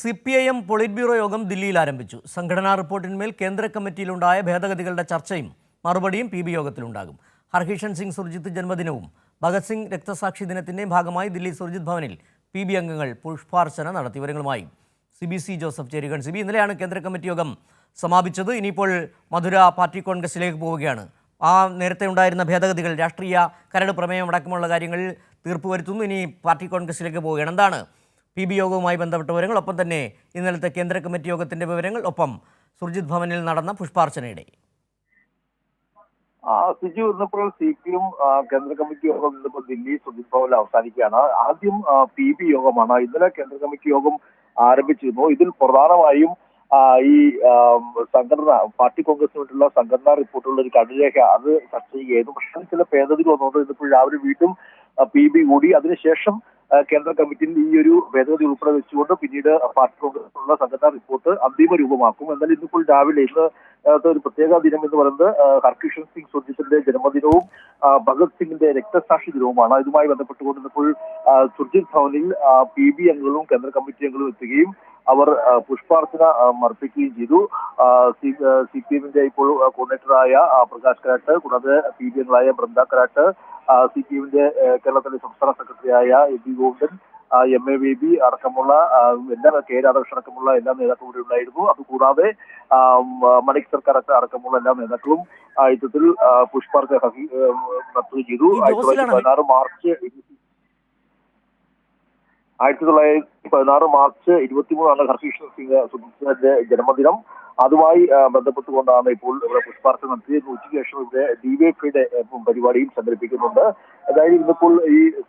C P I M politburo യോഗം ദില്ലിയിൽ ആരംഭിച്ചു. സംഘടനാ റിപ്പോർട്ടിന്മേൽ കേന്ദ്ര കമ്മിറ്റിയിലുണ്ടായ ഭേദഗതികളുടെ ചർച്ചയും മറുപടിയും പി ബി യോഗത്തിലുണ്ടാകും. ഹർഹിഷൻ സിംഗ് സുർജിത്ത് ജന്മദിനവും ഭഗത് സിംഗ് രക്തസാക്ഷി ദിനത്തിന്റെയും ഭാഗമായി ദില്ലി സുർജിത് ഭവനിൽ പി ബി അംഗങ്ങൾ പുഷ്പാർച്ചന നടത്തി വിവരങ്ങളുമായി സി ബി സി ജോസഫ് ചേരുകൺ സി ബി ഇന്നലെയാണ് കേന്ദ്ര കമ്മിറ്റി യോഗം സമാപിച്ചത്. ഇനിയിപ്പോൾ മധുര പാർട്ടി കോൺഗ്രസിലേക്ക് പോവുകയാണ്. ആ നേരത്തെ ഉണ്ടായിരുന്ന ഭേദഗതികൾ രാഷ്ട്രീയ കരട് പ്രമേയം അടക്കമുള്ള കാര്യങ്ങളിൽ തീർപ്പ് വരുത്തുന്നു ഇനി പാർട്ടി കോൺഗ്രസിലേക്ക് പോവുകയാണ്. എന്താണ് പി ബി യോഗവുമായി ബന്ധപ്പെട്ട വിവരങ്ങൾ. ഒപ്പം തന്നെ ഇന്നലത്തെ കേന്ദ്ര കമ്മിറ്റി യോഗത്തിന്റെ വിവരങ്ങൾ. ഒപ്പം സുർജിത് ഭവനിൽ നടന്ന പുഷ്പാർച്ചനയുടെ. സിജു ഇന്നിപ്പോൾ സി പി എം കേന്ദ്ര കമ്മിറ്റി യോഗം ഇന്നിപ്പോൾ ദില്ലി സുജിത് ഭവനിൽ അവസാനിക്കുകയാണ്. ആദ്യം പി ബി യോഗമാണ്. ഇന്നലെ കേന്ദ്ര കമ്മിറ്റി യോഗം ആരംഭിച്ചിരുന്നു. ഇതിൽ പ്രധാനമായും ഈ സംഘടന പാർട്ടി കോൺഗ്രസിന് വേണ്ടിയുള്ള സംഘടനാ റിപ്പോർട്ടുള്ള ഒരു കടുരേഖ. അത് ചർച്ച ചെയ്യുകയായിരുന്നു. പക്ഷേ ചില ഭേദഗതികൾ വന്നുകൊണ്ട് ഇന്നിപ്പോൾ രാവിലെ വീണ്ടും പി ബി കൂടി. അതിനുശേഷം കേന്ദ്ര കമ്മിറ്റിയിൽ ഈ ഒരു ഭേദഗതി ഉൾപ്പെടെ വെച്ചുകൊണ്ട് പിന്നീട് പാർട്ടി കോൺഗ്രസിനുള്ള സംഘടനാ റിപ്പോർട്ട് അന്തിമ രൂപമാക്കും. എന്നാൽ ഇന്നിപ്പോൾ രാവിലെ ഇന്ന് ഒരു പ്രത്യേക ദിനം എന്ന് പറയുന്നത് ഹർകിഷൻ സിംഗ് സുർജിത്തിന്റെ ജന്മദിനവും ഭഗത് സിംഗിന്റെ രക്തസാക്ഷി ദിനവുമാണ്. ഇതുമായി ബന്ധപ്പെട്ടുകൊണ്ട് ഇന്നിപ്പോൾ സുർജിത് ഭവനിൽ പി ബി അംഗങ്ങളും കേന്ദ്ര കമ്മിറ്റി അംഗങ്ങളും എത്തുകയും അവർ പുഷ്പാർച്ചന അർപ്പിക്കുകയും ചെയ്തു. സി പി എമ്മിന്റെ ഇപ്പോൾ കോർഡിനേറ്ററായ പ്രകാശ് കരാട്ട് കൂടാതെ പി ബി അംഗങ്ങളായ ബൃന്ദ കരാട്ട് സി പി എമ്മിന്റെ കേരളത്തിന്റെ സംസ്ഥാന സെക്രട്ടറിയായ A B Govindan M A Baby അടക്കമുള്ള ആ, എല്ലാ കെ രാധാകൃഷ്ണൻ അടക്കമുള്ള എല്ലാ നേതാക്കളും ഇവിടെ ഉണ്ടായിരുന്നു. അതുകൂടാതെ മണിക് സർക്കാർ അടക്ക- അടക്കമുള്ള എല്ലാ നേതാക്കളും യുദ്ധത്തിൽ പുഷ്പാർക്ക് നടത്തുകയും ചെയ്തു. ആയിരത്തി തൊള്ളായിരത്തി പതിനാറ് മാർച്ച് ആയിരത്തി തൊള്ളായിരത്തി പതിനാറ് മാർച്ച് ഇരുപത്തിമൂന്നാണ് ഹർകൃഷ്ണൻ സിംഗ് സുധീഷിന്റെ ജന്മദിനം. അതുമായി ബന്ധപ്പെട്ടുകൊണ്ടാണ് ഇപ്പോൾ ഇവിടെ പുഷ്പാർച്ച നടത്തിയത്. ഉച്ചയ്ക്ക് ശേഷം ഇവിടെ ഡിവൈഎഫ്ഐയുടെ പരിപാടിയും സംഘടിപ്പിക്കുന്നുണ്ട്. അതായത് ഇന്നിപ്പോൾ ഈ ആ,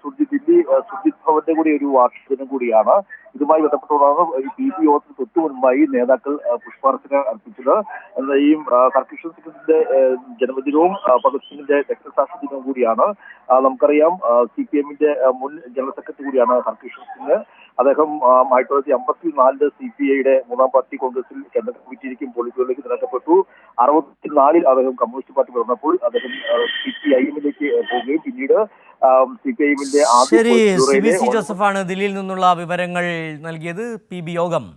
ഭവന്റെ കൂടി ഒരു വാർഷികം കൂടിയാണ് ഇതുമായി ബന്ധപ്പെട്ടുകൊണ്ടാണ് പി ബി യോഗത്തിന് തൊട്ടു മുൻപായി നേതാക്കൾ പുഷ്പാർച്ചന അർപ്പിച്ചത്. ഈ കർക്കിഷൻ സിംഗിന്റെ ജന്മദിനവും ഭഗത് സിംഗിന്റെ രക്തസാക്ഷി ദിനവും കൂടിയാണ്. നമുക്കറിയാം സി പി എമ്മിന്റെ മുൻ ജനറൽ സെക്രട്ടറി കൂടിയാണ് കർക്കിഷൻ സിംഗ്. അദ്ദേഹം ആയിരത്തി തൊള്ളായിരത്തി അമ്പത്തി നാലിൽ സി പി ഐയുടെ മൂന്നാം പാർട്ടി കോൺഗ്രസിൽ കേന്ദ്ര കമ്മിറ്റിയിലേക്കും പോളിറ്റുകളിലേക്ക് തിരഞ്ഞെടുക്കപ്പെട്ടു. അറുപത്തിനാലിൽ അദ്ദേഹം കമ്മ്യൂണിസ്റ്റ് പാർട്ടി പിറന്നപ്പോൾ അദ്ദേഹം സി പി ഐ എമ്മിലേക്ക് പോവുകയും പിന്നീട് സി പി ഐ എമ്മിന്റെ ശരി സി സി ജോസഫാണ് ദില്ലിയിൽ നിന്നുള്ള വിവരങ്ങൾ നൽകിയത്. പി ബി യോഗം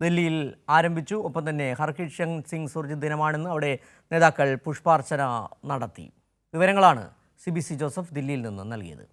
ദില്ലിയിൽ ആരംഭിച്ചു. ഒപ്പം തന്നെ ഹർകിഷൻ സിംഗ് സുർജിത് ദിനമാണെന്ന് അവിടെ നേതാക്കൾ പുഷ്പാർച്ചന നടത്തി. വിവരങ്ങളാണ് സി ബി സി ജോസഫ് ദില്ലിയിൽ നിന്ന് നൽകിയത്.